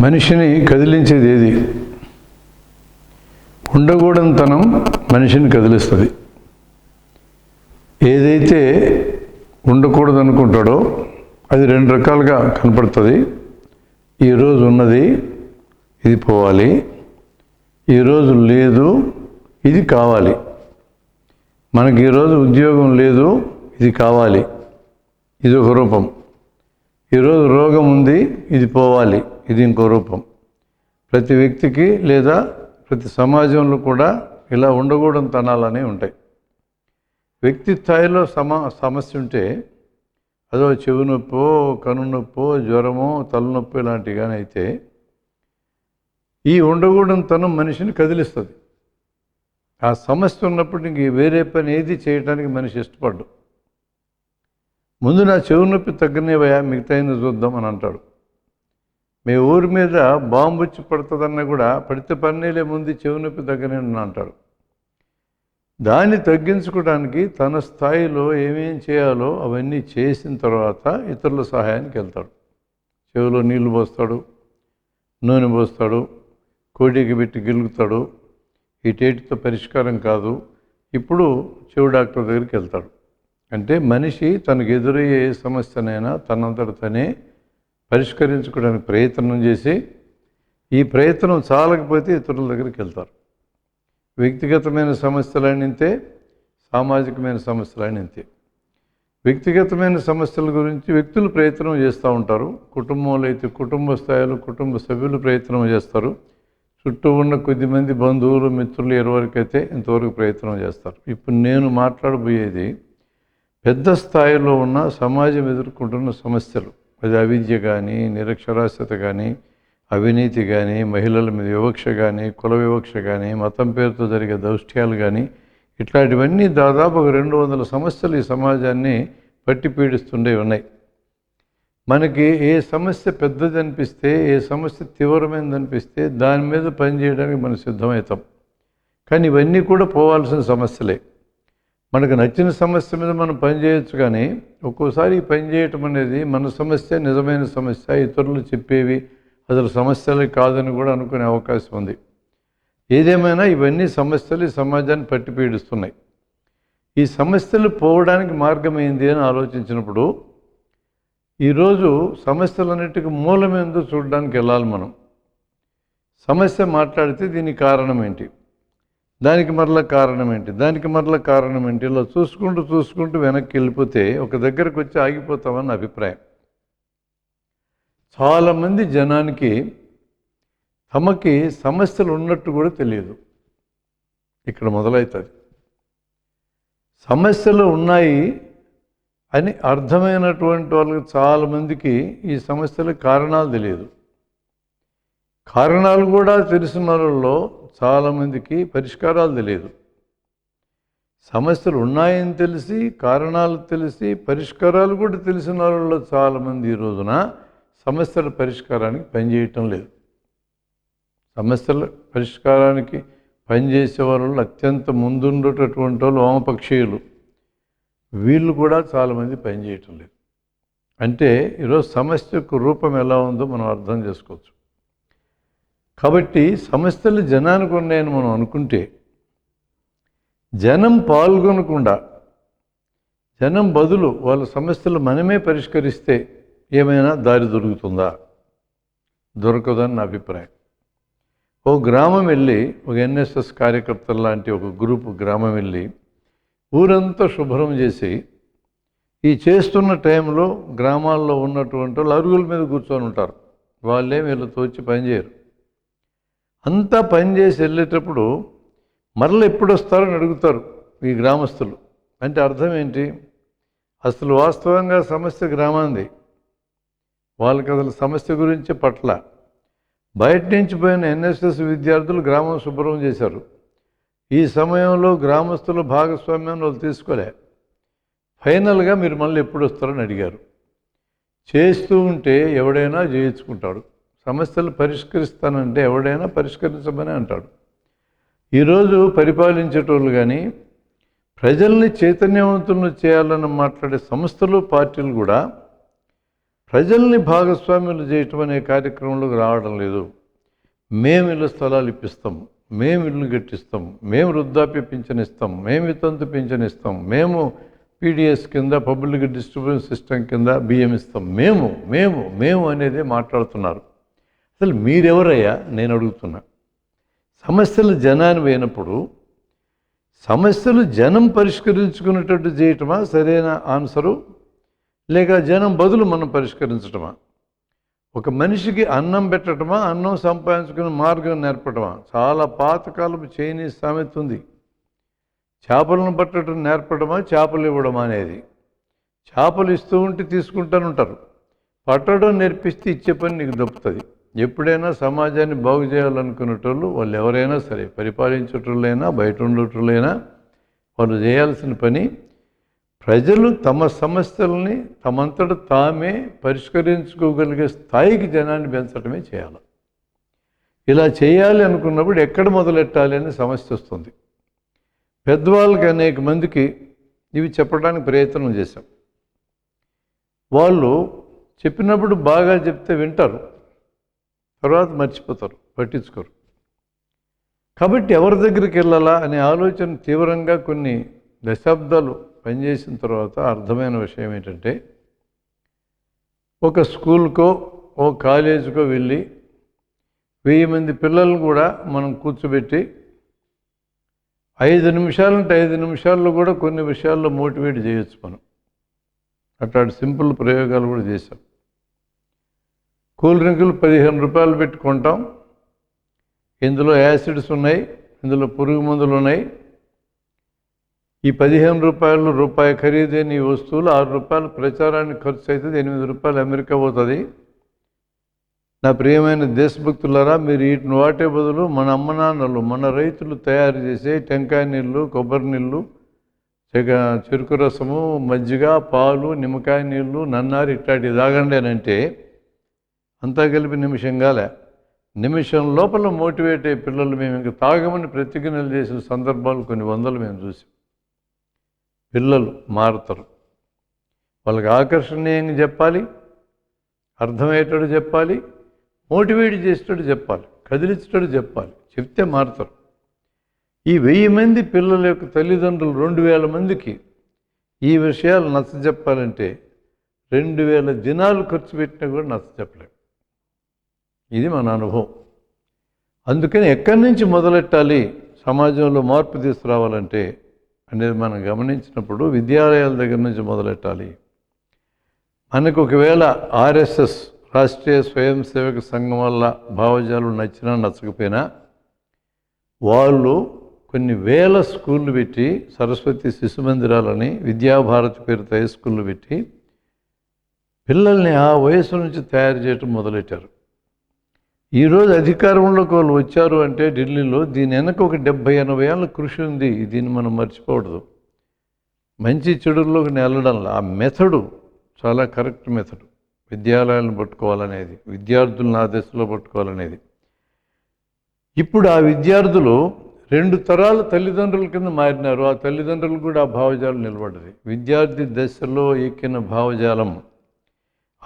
మనిషిని కదిలించేది ఏది? ఉండకూడనితనం మనిషిని కదిలిస్తుంది. ఏదైతే ఉండకూడదు అనుకుంటాడో అది రెండు రకాలుగా కనపడుతుంది. ఈరోజు ఉన్నది ఇది పోవాలి. ఈరోజు లేదు ఇది కావాలి. మనకి ఈరోజు ఉద్యోగం లేదు ఇది కావాలి. ఇది ఒక రూపం. ఈరోజు రోగం ఉంది ఇది పోవాలి ఇది ఇంకో రూపం. ప్రతి వ్యక్తికి లేదా ప్రతి సమాజంలో కూడా ఇలా ఉండకూడని తనాలనే ఉంటాయి. వ్యక్తి స్థాయిలో సమా సమస్య ఉంటే అదో చెవి నొప్పో కను నొప్పో జ్వరమో తలనొప్పి ఇలాంటివి కానీ అయితే ఈ ఉండకూడని తనం మనిషిని కదిలిస్తుంది. ఆ సమస్య ఉన్నప్పుడు ఇంక వేరే పని ఏది చేయడానికి మనిషి ఇష్టపడ్డు. ముందు నా చెవు నొప్పి తగ్గనివయా మిగతాయిన చూద్దాం అని అంటాడు. మీ ఊరి మీద బాంబు వచ్చి పడుతుందన్నా కూడా పడితే పన్నీలే ముందు చెవు నొప్పి తగ్గని అంటాడు. దాన్ని తగ్గించుకోవడానికి తన స్థాయిలో ఏమేం చేయాలో అవన్నీ చేసిన తర్వాత ఇతరుల సహాయానికి వెళ్తాడు. చెవిలో నీళ్ళు పోస్తాడు నూనె పోస్తాడు కోడికి పెట్టి గిలుగుతాడు ఈ టేటితో పరిష్కారం కాదు. ఇప్పుడు చెవు డాక్టర్ దగ్గరికి వెళ్తాడు. అంటే మనిషి తనకు ఎదురయ్యే ఏ సమస్యనైనా తనంతట తనే పరిష్కరించుకోవడానికి ప్రయత్నం చేసి ఈ ప్రయత్నం చాలకపోతే ఇతరుల దగ్గరికి వెళ్తారు. వ్యక్తిగతమైన సమస్యలైన ఇంతే సామాజికమైన సమస్యలైన ఇంతే. వ్యక్తిగతమైన సమస్యల గురించి వ్యక్తులు ప్రయత్నం చేస్తూ ఉంటారు. కుటుంబంలో అయితే కుటుంబ స్థాయిలో కుటుంబ సభ్యులు ప్రయత్నం చేస్తారు. చుట్టూ ఉన్న కొద్దిమంది బంధువులు మిత్రులు ఎవరికైతే ఇంతవరకు ప్రయత్నం చేస్తారు. ఇప్పుడు నేను మాట్లాడబోయేది పెద్ద స్థాయిలో ఉన్న సమాజం ఎదుర్కొంటున్న సమస్యలు. అది అవిద్య కానీ నిరక్షరాస్యత కానీ అవినీతి కానీ మహిళల మీద వివక్ష కానీ కుల వివక్ష కానీ మతం పేరుతో జరిగే దౌష్ట్యాలు కానీ ఇట్లాంటివన్నీ దాదాపు ఒక రెండు వందల సమస్యలు ఈ సమాజాన్ని పట్టి పీడిస్తుండే ఉన్నాయి. మనకి ఏ సమస్య పెద్దది అనిపిస్తే ఏ సమస్య తీవ్రమైనది అనిపిస్తే దాని మీద పనిచేయడానికి మనం సిద్ధమవుతాం. కానీ ఇవన్నీ కూడా పోవాల్సిన సమస్యలే. మనకు నచ్చిన సమస్య మీద మనం పని చేయొచ్చు కానీ ఒక్కోసారి పని చేయటం అనేది మన సమస్య నిజమైన సమస్య ఇతరులు చెప్పేవి అసలు సమస్యలే కాదని కూడా అనుకునే అవకాశం ఉంది. ఏదేమైనా ఇవన్నీ సమస్యలు ఈ సమాజాన్ని పట్టి పీడిస్తున్నాయి. ఈ సమస్యలు పోవడానికి మార్గం ఏంది అని ఆలోచించినప్పుడు ఈరోజు సమస్యలన్నిటికీ మూలం చూడడానికి వెళ్ళాలి మనం. సమస్య మాట్లాడితే దీనికి కారణం ఏంటి? దానికి మరలా కారణం ఏంటి? దానికి మరలా కారణం ఏంటి? ఇలా చూసుకుంటూ చూసుకుంటూ వెనక్కి వెళ్ళిపోతే ఒక దగ్గరకు వచ్చి ఆగిపోతామని అభిప్రాయం. చాలామంది జనానికి తమకి సమస్యలు ఉన్నట్టు కూడా తెలియదు. ఇక్కడ మొదలవుతుంది సమస్యలు ఉన్నాయి అని అర్థమైనటువంటి వాళ్ళకి చాలామందికి ఈ సమస్యల కారణాలు తెలియదు. కారణాలు కూడా తెలిసిన వాళ్ళలో చాలామందికి పరిష్కారాలు తెలియదు. సమస్యలు ఉన్నాయని తెలిసి కారణాలు తెలిసి పరిష్కారాలు కూడా తెలిసిన వాళ్ళలో చాలామంది ఈ రోజున సమస్యల పరిష్కారానికి పనిచేయటం లేదు. సమస్యల పరిష్కారానికి పనిచేసే వాళ్ళు అత్యంత ముందుండేటటువంటి వాళ్ళు వామపక్షీయులు. వీళ్ళు కూడా చాలామంది పనిచేయటం లేదు. అంటే ఈరోజు సమస్య యొక్క రూపం ఎలా ఉందో మనం అర్థం చేసుకోవచ్చు. కాబట్టి సమస్యలు జనానికి ఉన్నాయని మనం అనుకుంటే జనం పాల్గొనకుండా జనం బదులు వాళ్ళ సమస్యలు మనమే పరిష్కరిస్తే ఏమైనా దారి దొరుకుతుందా? దొరకదని నా అభిప్రాయం. ఓ గ్రామం వెళ్ళి ఒక ఎన్ఎస్ఎస్ కార్యకర్తలు లాంటి ఒక గ్రూప్ గ్రామం వెళ్ళి ఊరంతా శుభ్రం చేసి ఈ చేస్తున్న టైంలో గ్రామాల్లో ఉన్నటువంటి వాళ్ళు అరుగుల మీద కూర్చొని ఉంటారు. వాళ్ళే వీళ్ళతో వచ్చి పనిచేయరు అంతా పని చేసి వెళ్ళేటప్పుడు మరల ఎప్పుడు వస్తారని అడుగుతారు ఈ గ్రామస్తులు. అంటే అర్థం ఏంటి? అసలు వాస్తవంగా సమస్య గ్రామాంది. వాళ్ళకి అసలు సమస్య గురించి పట్ల. బయట నుంచి పోయిన ఎన్ఎస్ఎస్ విద్యార్థులు గ్రామం శుభ్రం చేశారు. ఈ సమయంలో గ్రామస్తుల భాగస్వామ్యం వాళ్ళు తీసుకోలే. ఫైనల్గా మీరు మళ్ళీ ఎప్పుడు వస్తారని అడిగారు. చేస్తూ ఉంటే ఎవడైనా చేయించుకుంటాడు. సమస్యలు పరిష్కరిస్తానంటే ఎవడైనా పరిష్కరించమని అంటాడు. ఈరోజు పరిపాలించేటోళ్ళు కానీ ప్రజల్ని చైతన్యవంతులను చేయాలని మాట్లాడే సంస్థలు పార్టీలు కూడా ప్రజల్ని భాగస్వామ్యులు చేయటం అనే కార్యక్రమంలోకి రావడం లేదు. మేము ఇళ్ళ స్థలాలు ఇప్పిస్తాం మేము ఇల్లు గట్టిస్తాం మేము వృద్ధాప్య పింఛన్ ఇస్తాం మేము వితంతు పింఛన్ ఇస్తాం మేము పీడిఎస్ కింద పబ్లిక్ డిస్ట్రిబ్యూషన్ సిస్టమ్ కింద బియ్యం ఇస్తాం. మేము మేము మేము అనేది మాట్లాడుతున్నారు. అసలు మీరెవరయ్యా? నేను అడుగుతున్నా. సమస్యలు జనాన్ని పోయినప్పుడు సమస్యలు జనం పరిష్కరించుకునేటట్టు చేయటమా? సరైన ఆన్సరు? లేక జనం బదులు మనం పరిష్కరించటమా? ఒక మనిషికి అన్నం పెట్టడమా అన్నం సంపాదించుకునే మార్గం నేర్పడమా చాలా పాతకాలపు చైనీస్ సామెత ఉంది. చేపలను పట్టడం నేర్పడమా చేపలు ఇవ్వడమా అనేది. చేపలు ఇస్తూ ఉంటే తీసుకుంటాను ఉంటారు పట్టడం నేర్పిస్తే ఇచ్చే పని నీకు దొప్పుతుంది ఎప్పుడైనా సమాజాన్ని బాగు చేయాలనుకునేటోళ్ళు వాళ్ళు ఎవరైనా సరే పరిపాలించేటోళ్ళైనా బయట ఉండేటోళ్ళైనా వాళ్ళు చేయాల్సిన పని ప్రజలు తమ సమస్యల్ని తమంతట తామే పరిష్కరించుకోగలిగే స్థాయికి జనాన్ని పెంచడమే చేయాలి. ఇలా చేయాలి అనుకున్నప్పుడు ఎక్కడ మొదలెట్టాలి అనే సమస్య వస్తుంది. పెద్దవాళ్ళకి అనేక మందికి ఇవి చెప్పడానికి ప్రయత్నం చేశాం. వాళ్ళు చెప్పినప్పుడు బాగా చెప్తే వింటారు. తర్వాత మర్చిపోతారు పట్టించుకోరు. కాబట్టి ఎవరి దగ్గరికి వెళ్ళాలా అనే ఆలోచన తీవ్రంగా కొన్ని దశాబ్దాలు పనిచేసిన తర్వాత అర్థమైన విషయం ఏంటంటే ఒక స్కూల్కో ఓ కాలేజీకో వెళ్ళి వెయ్యి మంది పిల్లలను కూడా మనం కూర్చోబెట్టి ఐదు నిమిషాలంటే ఐదు నిమిషాల్లో కూడా కొన్ని విషయాల్లో మోటివేట్ చేయొచ్చు మనం. అట్లాంటి సింపుల్ ప్రయోగాలు కూడా చేశాం. కూల్ డ్రింకులు పదిహేను రూపాయలు పెట్టుకుంటాం. ఇందులో యాసిడ్స్ ఉన్నాయి ఇందులో పురుగు మందులు ఉన్నాయి. ఈ పదిహేను రూపాయలు రూపాయి ఖరీదైన ఈ వస్తువులు ఆరు రూపాయలు ప్రచారానికి ఖర్చు అవుతుంది ఎనిమిది రూపాయలు అమెరికా పోతుంది. నా ప్రియమైన దేశభక్తులారా మీరు వీటిని వాటే బదులు మన అమ్మ నాన్నలు మన రైతులు తయారు చేసే టెంకాయ నీళ్ళు కొబ్బరి నీళ్ళు చెరుకు రసము మజ్జిగ పాలు నిమ్మకాయ నీళ్ళు నన్నారి ఇట్లాంటివి తాగండి అని అంటే అంతా కలిపి నిమిషం కాలే. నిమిషం లోపల మోటివేట్ అయ్యే పిల్లలు మేము ఇంకా తాగమని ప్రతిజ్ఞలు చేసిన సందర్భాలు కొన్ని వందలు మేము చూసాం. పిల్లలు మారుతారు. వాళ్ళకి ఆకర్షణీయంగా చెప్పాలి అర్థమయ్యేటట్టు చెప్పాలి మోటివేట్ చేసేటట్టు చెప్పాలి కదిలించేటట్టు చెప్పాలి చెప్తే మారుతారు. ఈ వెయ్యి మంది పిల్లల యొక్క తల్లిదండ్రులు రెండు వేల మందికి ఈ విషయాలు నచ్చ చెప్పాలంటే రెండు వేల దినాలు ఖర్చు పెట్టినా కూడా నచ్చ చెప్పలేము ఇది మన అనుభవం. అందుకని ఎక్కడి నుంచి మొదలెట్టాలి? సమాజంలో మార్పు తీసుకురావాలంటే అనేది మనం గమనించినప్పుడు విద్యాలయాల దగ్గర నుంచి మొదలెట్టాలి. మనకు ఒకవేళ ఆర్ఎస్ఎస్ రాష్ట్రీయ స్వయం సేవక సంఘం వల్ల భావజాలు నచ్చినా నచ్చకపోయినా వాళ్ళు కొన్ని వేల స్కూళ్ళు పెట్టి సరస్వతి శిశు మందిరాలని విద్యాభారతి పేరుతో హై స్కూళ్ళు పెట్టి పిల్లల్ని ఆ వయసు నుంచి తయారు చేయటం మొదలెట్టారు. ఈరోజు అధికారంలోకి వాళ్ళు వచ్చారు అంటే ఢిల్లీలో దీని వెనక ఒక డెబ్భై ఎనభై ఏళ్ళ కృషి ఉంది. దీన్ని మనం మర్చిపోకూడదు. మంచి చెడుల్లోకి నెలడంలో ఆ మెథడు చాలా కరెక్ట్ మెథడు. విద్యాలయాలను పట్టుకోవాలనేది విద్యార్థులను ఆ దశలో పట్టుకోవాలనేది. ఇప్పుడు ఆ విద్యార్థులు రెండు తరాల తల్లిదండ్రుల కింద మారినారు. ఆ తల్లిదండ్రులు కూడా ఆ భావజాలం నిలబడ్డది. విద్యార్థి దశలో ఎక్కిన భావజాలం.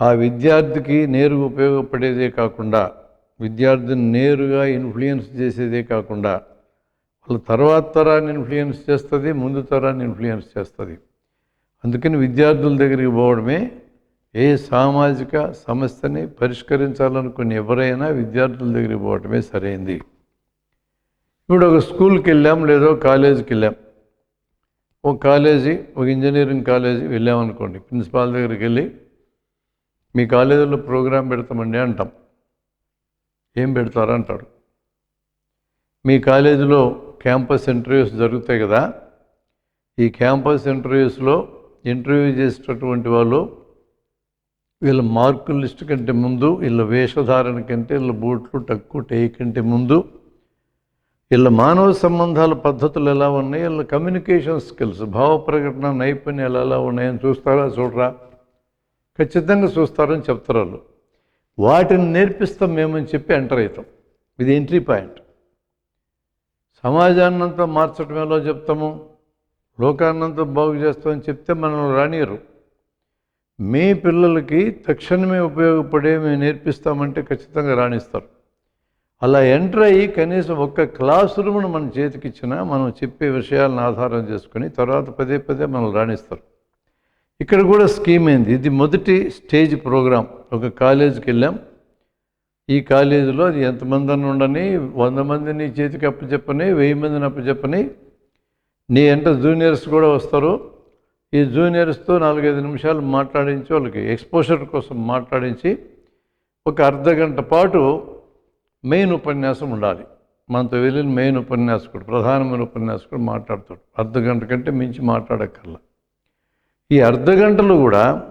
ఆ విద్యార్థికి నేరుగా ఉపయోగపడేదే కాకుండా విద్యార్థిని నేరుగా ఇన్ఫ్లుయెన్స్ చేసేదే కాకుండా వాళ్ళ తర్వాత తరాన్ని ఇన్ఫ్లుయెన్స్ చేస్తుంది ముందు తరాన్ని ఇన్ఫ్లుయెన్స్ చేస్తుంది. అందుకని విద్యార్థుల దగ్గరికి పోవడమే ఏ సామాజిక సమస్యని పరిష్కరించాలనుకుని ఎవరైనా విద్యార్థుల దగ్గరికి పోవడమే సరైంది. ఇప్పుడు ఒక స్కూల్కి వెళ్ళాం లేదో కాలేజీకి వెళ్ళాం. ఒక కాలేజీ ఒక ఇంజనీరింగ్ కాలేజీ వెళ్ళామనుకోండి ప్రిన్సిపాల్ దగ్గరికి వెళ్ళి మీ కాలేజీలో ప్రోగ్రాం పెడతామండి అంటాం. ఏం పెడతారు అంటాడు మీ కాలేజీలో క్యాంపస్ ఇంటర్వ్యూస్ జరుగుతాయి కదా ఈ క్యాంపస్ ఇంటర్వ్యూస్లో ఇంటర్వ్యూ చేసేటటువంటి వాళ్ళు వీళ్ళ మార్కుల లిస్ట్ కంటే ముందు వీళ్ళ వేషధారణ కంటే వీళ్ళ బూట్లు టక్కు టేయి కంటే ముందు వీళ్ళ మానవ సంబంధాల పద్ధతులు ఎలా ఉన్నాయి వీళ్ళ కమ్యూనికేషన్ స్కిల్స్ భావ ప్రకటన నైపుణ్యాలు ఎలా ఉన్నాయని చూస్తారా చూడరా? ఖచ్చితంగా చూస్తారని చెప్తారు వాళ్ళు. వాటిని నేర్పిస్తాం మేమని చెప్పి ఎంటర్ అవుతాం. ఇది ఎంట్రీ పాయింట్. సమాజాన్నంతా మార్చడం ఎలా చెప్తాము? లోకాన్నంతా బాగు చేస్తామని చెప్తే మనం రానియరు. మీ పిల్లలకి తక్షణమే ఉపయోగపడే మేము నేర్పిస్తామంటే ఖచ్చితంగా రాణిస్తారు. అలా ఎంటర్ అయ్యి కనీసం ఒక్క క్లాస్ రూమ్ను మన చేతికిచ్చినా మనం చెప్పే విషయాలను ఆధారం చేసుకుని తర్వాత పదే పదే మనల్ని రాణిస్తారు. ఇక్కడ కూడా స్కీమ్ అయింది. ఇది మొదటి స్టేజ్ ప్రోగ్రాం ఒక కాలేజీకి వెళ్ళాం. ఈ కాలేజీలో అది ఎంతమంది అని ఉండని వంద మందిని చేతికి అప్పచెప్పని వెయ్యి మందిని అప్పచెప్పని నీ ఎంట జూనియర్స్ కూడా వస్తారు. ఈ జూనియర్స్తో నాలుగైదు నిమిషాలు మాట్లాడించి వాళ్ళకి ఎక్స్పోజర్ కోసం మాట్లాడించి ఒక అర్ధ గంట పాటు మెయిన్ ఉపన్యాసం ఉండాలి. మనతో వెళ్ళిన మెయిన్ ఉపన్యాసకుడు ప్రధానమైన ఉపన్యాసకుడు మాట్లాడతాడు. అర్ధ గంట కంటే మించి మాట్లాడక్కర్లా. ఈ అర్ధ గంటలు కూడా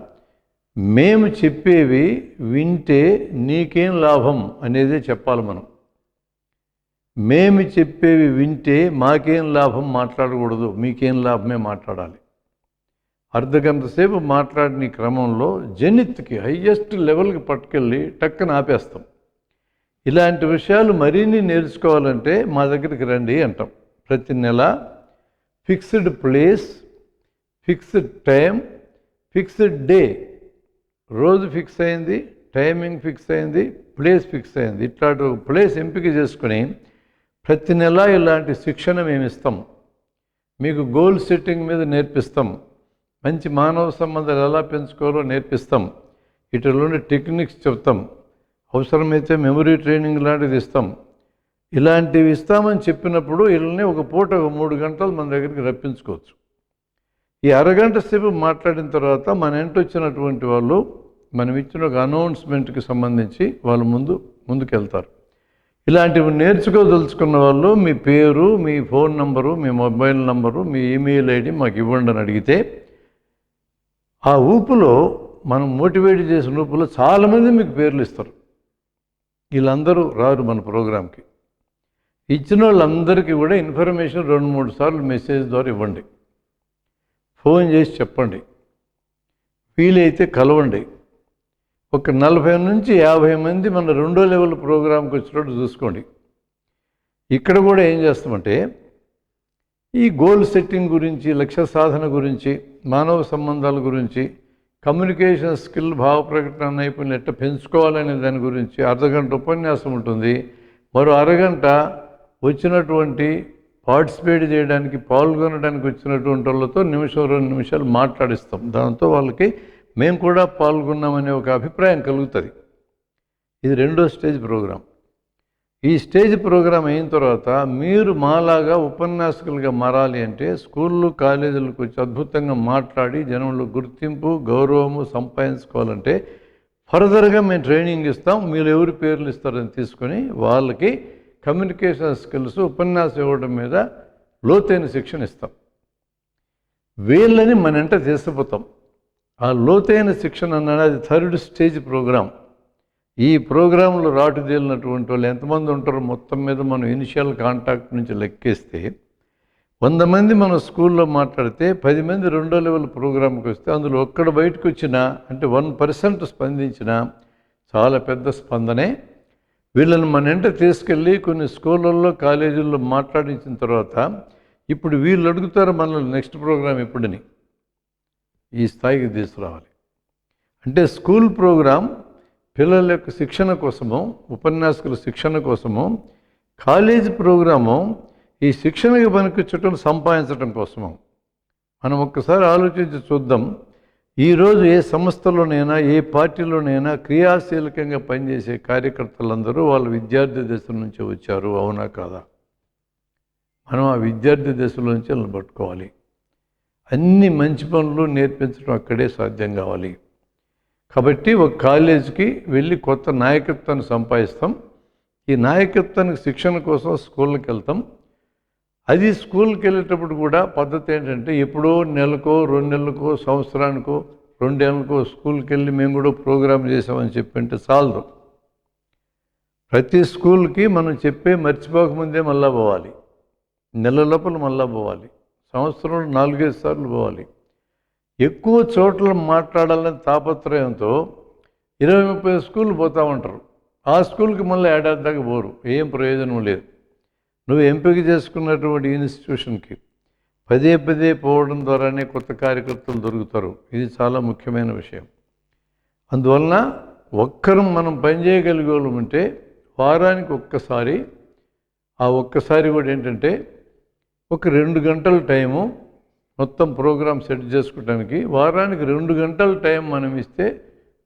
మేము చెప్పేవి వింటే నీకేం లాభం అనేదే చెప్పాలి మనం. మేము చెప్పేవి వింటే మాకేం లాభం మాట్లాడకూడదు మీకేం లాభమే మాట్లాడాలి. అర్ధగంట సేపు మాట్లాడిన క్రమంలో జనిత్కి హయ్యెస్ట్ లెవెల్కి పట్టుకెళ్ళి టక్కన ఆపేస్తాం. ఇలాంటి విషయాలు మరిన్ని నేర్చుకోవాలంటే మా దగ్గరికి రండి అంటాం. ప్రతి నెల fixed place fixed time fixed day. రోజు ఫిక్స్ అయింది టైమింగ్ ఫిక్స్ అయింది ప్లేస్ ఫిక్స్ అయింది. ఇట్లాంటి ఒక ప్లేస్ ఎంపిక చేసుకుని ప్రతి నెల ఇలాంటి శిక్షణ మేము ఇస్తాం. మీకు గోల్ సెట్టింగ్ మీద నేర్పిస్తాం. మంచి మానవ సంబంధాలు ఎలా పెంచుకోవాలో నేర్పిస్తాం. ఇటులోని టెక్నిక్స్ చెప్తాం. అవసరమైతే మెమరీ ట్రైనింగ్ లాంటిది ఇస్తాం. ఇలాంటివి ఇస్తామని చెప్పినప్పుడు వీళ్ళని ఒక పూట ఒక మూడు గంటలు మన దగ్గరికి రప్పించుకోవచ్చు. ఈ అరగంట సేపు మాట్లాడిన తర్వాత మన ఇంటి వచ్చినటువంటి వాళ్ళు మనం ఇచ్చిన ఒక అనౌన్స్మెంట్కి సంబంధించి వాళ్ళు ముందు ముందుకెళ్తారు. ఇలాంటివి నేర్చుకోదలుచుకున్న వాళ్ళు మీ పేరు మీ ఫోన్ నంబరు మీ మొబైల్ నంబరు మీ ఈమెయిల్ ఐడి మాకు ఇవ్వండి అని అడిగితే ఆ ఊపులో మనం మోటివేట్ చేసిన ఊపులో చాలామంది మీకు పేర్లు ఇస్తారు. వీళ్ళందరూ రారు మన ప్రోగ్రాంకి ఇచ్చిన వాళ్ళందరికీ కూడా ఇన్ఫర్మేషన్ రెండు మూడు సార్లు మెసేజ్ ద్వారా ఇవ్వండి. ఫోన్ చేసి చెప్పండి. వీలైతే కలవండి. ఒక నలభై నుంచి యాభై మంది మన రెండో లెవెల్ ప్రోగ్రాంకి వచ్చినట్టు చూసుకోండి. ఇక్కడ కూడా ఏం చేస్తామంటే ఈ గోల్ సెట్టింగ్ గురించి లక్ష్య సాధన గురించి మానవ సంబంధాల గురించి కమ్యూనికేషన్ స్కిల్ భావ ప్రకటన నైపుణ్యం ఎట్లా పెంచుకోవాలనే దాని గురించి అర్ధగంట ఉపన్యాసం ఉంటుంది. మరో అరగంట వచ్చినటువంటి పార్టిసిపేట్ చేయడానికి పాల్గొనడానికి వచ్చినటువంటి వాళ్ళతో నిమిషం రెండు నిమిషాలు మాట్లాడిస్తాం. దాంతో వాళ్ళకి మేము కూడా పాల్గొన్నామనే ఒక అభిప్రాయం కలుగుతుంది. ఇది రెండో స్టేజ్ ప్రోగ్రాం. ఈ స్టేజ్ ప్రోగ్రాం అయిన తర్వాత మీరు మాలాగా ఉపన్యాసకులుగా మారాలి అంటే స్కూళ్ళు కాలేజీలకు వచ్చి అద్భుతంగా మాట్లాడి జనంలో గుర్తింపు గౌరవము సంపాదించుకోవాలంటే ఫర్దర్గా మేము ట్రైనింగ్ ఇస్తాం. మీరు ఎవరి పేర్లు ఇస్తారని తీసుకొని వాళ్ళకి కమ్యూనికేషన్ స్కిల్స్ ఉపన్యాసం ఇవ్వడం మీద లోతైన శిక్షణ ఇస్తాం. వీళ్ళని మన ఎంట తీసుకుపోతాం. ఆ లోతైన శిక్షణ అన్నది అది థర్డ్ స్టేజ్ ప్రోగ్రాం. ఈ ప్రోగ్రాంలో రాటుదేలినటువంటి వాళ్ళు ఎంతమంది ఉంటారో మొత్తం మీద మనం ఇనిషియల్ కాంటాక్ట్ నుంచి లెక్కేస్తే వంద మంది మన స్కూల్లో మాట్లాడితే పది మంది రెండో లెవెల్ ప్రోగ్రాంకి వస్తే అందులో ఒక్కడ బయటకు వచ్చినా అంటే వన్ పర్సెంట్ స్పందించినా చాలా పెద్ద స్పందనే వీళ్ళని మన వెంట తీసుకెళ్ళి కొన్ని స్కూళ్ళల్లో కాలేజీల్లో మాట్లాడించిన తర్వాత ఇప్పుడు వీళ్ళు అడుగుతారు మనల్ని నెక్స్ట్ ప్రోగ్రాం ఎప్పుడని. ఈ స్థాయికి తీసుకురావాలి. అంటే స్కూల్ ప్రోగ్రాం పిల్లల యొక్క శిక్షణ కోసము ఉపన్యాసకుల శిక్షణ కోసము కాలేజ్ ప్రోగ్రాము ఈ శిక్షణకి పనికొచ్చటం సంపాదించడం కోసము మనం ఒక్కసారి ఆలోచించి చూద్దాం. ఈరోజు ఏ సంస్థలోనైనా ఏ పార్టీలోనైనా క్రియాశీలకంగా పనిచేసే కార్యకర్తలందరూ వాళ్ళ విద్యార్థి దశ నుంచి వచ్చారు అవునా కాదా? మనం ఆ విద్యార్థి దశలో నుంచి నిలబట్టుకోవాలి అన్ని మంచి పనులు నేర్పించడం అక్కడే సాధ్యం కావాలి. కాబట్టి ఒక కాలేజీకి వెళ్ళి కొత్త నాయకత్వాన్ని సంపాదిస్తాం. ఈ నాయకత్వానికి శిక్షణ కోసం స్కూళ్ళకి వెళ్తాం. అది స్కూల్కి వెళ్ళేటప్పుడు కూడా పద్ధతి ఏంటంటే ఎప్పుడో నెలకో రెండు నెలలకో సంవత్సరానికో రెండేళ్ళకో స్కూల్కి వెళ్ళి మేము కూడా ప్రోగ్రామ్ చేసామని చెప్పింటే చాలదు. ప్రతి స్కూల్కి మనం చెప్పే మర్చిపోకముందే మళ్ళా పోవాలి. నెల లోపల మళ్ళా పోవాలి. సంవత్సరంలో నాలుగైదు సార్లు పోవాలి. ఎక్కువ చోట్ల మాట్లాడాలని తాపత్రయంతో ఇరవై ముప్పై స్కూల్ పోతూ ఉంటారు. ఆ స్కూల్కి మళ్ళీ ఏడాది దాకా పోరు. ఏం ప్రయోజనం లేదు. నువ్వు ఎంపిక చేసుకున్నటువంటి ఇన్స్టిట్యూషన్కి పదే పదే పోవడం ద్వారానే కొత్త కార్యకర్తలు దొరుకుతారు. ఇది చాలా ముఖ్యమైన విషయం. అందువలన ఒక్కరం మనం పనిచేయగలిగే వాళ్ళం ఉంటే వారానికి ఒక్కసారి ఆ ఒక్కసారి కూడా ఏంటంటే ఒక రెండు గంటల టైము మొత్తం ప్రోగ్రామ్ సెట్ చేసుకోవడానికి వారానికి రెండు గంటల టైం మనం ఇస్తే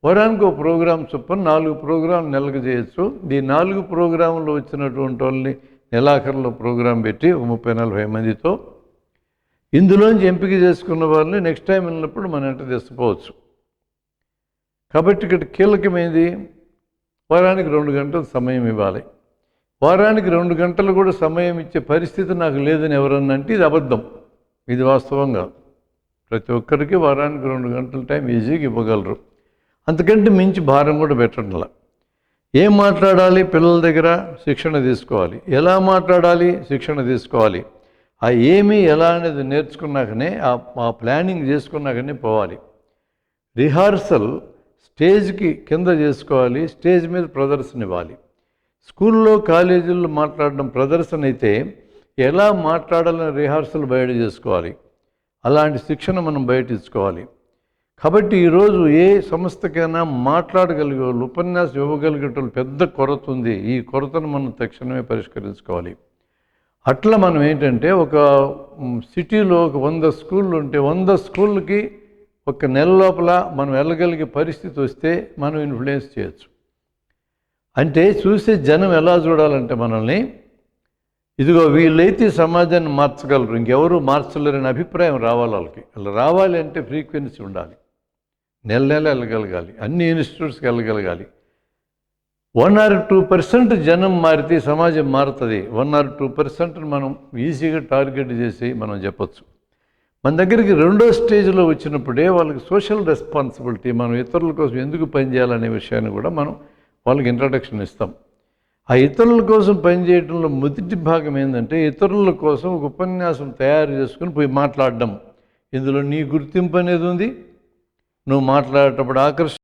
వారానికి ఒక ప్రోగ్రామ్ చొప్పున నాలుగు ప్రోగ్రాం నెలకు చేయొచ్చు. ఈ నాలుగు ప్రోగ్రాంలో వచ్చినటువంటి వాళ్ళని నెలాఖరులో ప్రోగ్రాం పెట్టి ఒక ముప్పై నలభై మందితో ఇందులోంచి ఎంపిక చేసుకున్న వాళ్ళని నెక్స్ట్ టైం వెళ్ళినప్పుడు మన వెంట తెచ్చిపోవచ్చు కాబట్టి ఇక్కడ కీలకమైంది వారానికి రెండు గంటలు సమయం ఇవ్వాలి. వారానికి రెండు గంటలు కూడా సమయం ఇచ్చే పరిస్థితి నాకు లేదని ఎవరన్నా అంటే ఇది అబద్ధం. ఇది వాస్తవంగా ప్రతి ఒక్కరికి వారానికి రెండు గంటల టైం ఈజీగా ఇవ్వగలరు. అంతకంటే మించి భారం కూడా పెట్టడంలా ఏం మాట్లాడాలి పిల్లల దగ్గర? శిక్షణ తీసుకోవాలి. ఎలా మాట్లాడాలి? శిక్షణ తీసుకోవాలి. ఆ ఏమి ఎలా అనేది నేర్చుకున్నాకనే ఆ ప్లానింగ్ చేసుకున్నాకనే పోవాలి. రిహార్సల్ స్టేజ్కి కింద చేసుకోవాలి స్టేజ్ మీద ప్రదర్శన ఇవ్వాలి. స్కూల్లో కాలేజీల్లో మాట్లాడడం ప్రదర్శన అయితే ఎలా మాట్లాడాలని రిహార్సల్ బయట చేసుకోవాలి. అలాంటి శిక్షణ మనం బయట ఇచ్చుకోవాలి కాబట్టి ఈరోజు ఏ సంస్థకైనా మాట్లాడగలిగే వాళ్ళు ఉపన్యాసం ఇవ్వగలిగేటోళ్ళు పెద్ద కొరత ఉంది. ఈ కొరతను మనం తక్షణమే పరిష్కరించుకోవాలి. అట్లా మనం ఏంటంటే ఒక సిటీలో ఒక వంద స్కూళ్ళు ఉంటే వంద స్కూళ్ళకి ఒక నెల లోపల మనం వెళ్ళగలిగే పరిస్థితి వస్తే మనం ఇన్ఫ్లుయెన్స్ చేయొచ్చు. అంటే చూసే జనం ఎలా చూడాలంటే మనల్ని ఇదిగో వీళ్ళైతే సమాజాన్ని మార్చగలరు ఇంకెవరు మార్చలేరనే అభిప్రాయం రావాలి వాళ్ళకి. అలా రావాలి అంటే ఫ్రీక్వెన్సీ ఉండాలి. నెల నెల వెళ్ళగలగాలి అన్ని ఇన్స్టిట్యూట్స్కి వెళ్ళగలగాలి. వన్ ఆర్ టూ పర్సెంట్ జనం మారితే సమాజం మారుతుంది. వన్ ఆర్ టూ పర్సెంట్ మనం ఈజీగా టార్గెట్ చేసి మనం చెప్పొచ్చు. మన దగ్గరికి రెండో స్టేజ్లో వచ్చినప్పుడే వాళ్ళకి సోషల్ రెస్పాన్సిబిలిటీ మనం ఇతరుల కోసం ఎందుకు పనిచేయాలనే విషయాన్ని కూడా మనం వాళ్ళకి ఇంట్రడక్షన్ ఇస్తాం. ఆ ఇతరుల కోసం పనిచేయడంలో మొదటి భాగం ఏంటంటే ఇతరుల కోసం ఒక ఉపన్యాసం తయారు చేసుకుని పోయి మాట్లాడడం. ఇందులో నీ గుర్తింపు అనేది ఉంది. నువ్వు మాట్లాడేటప్పుడు ఆకర్షణ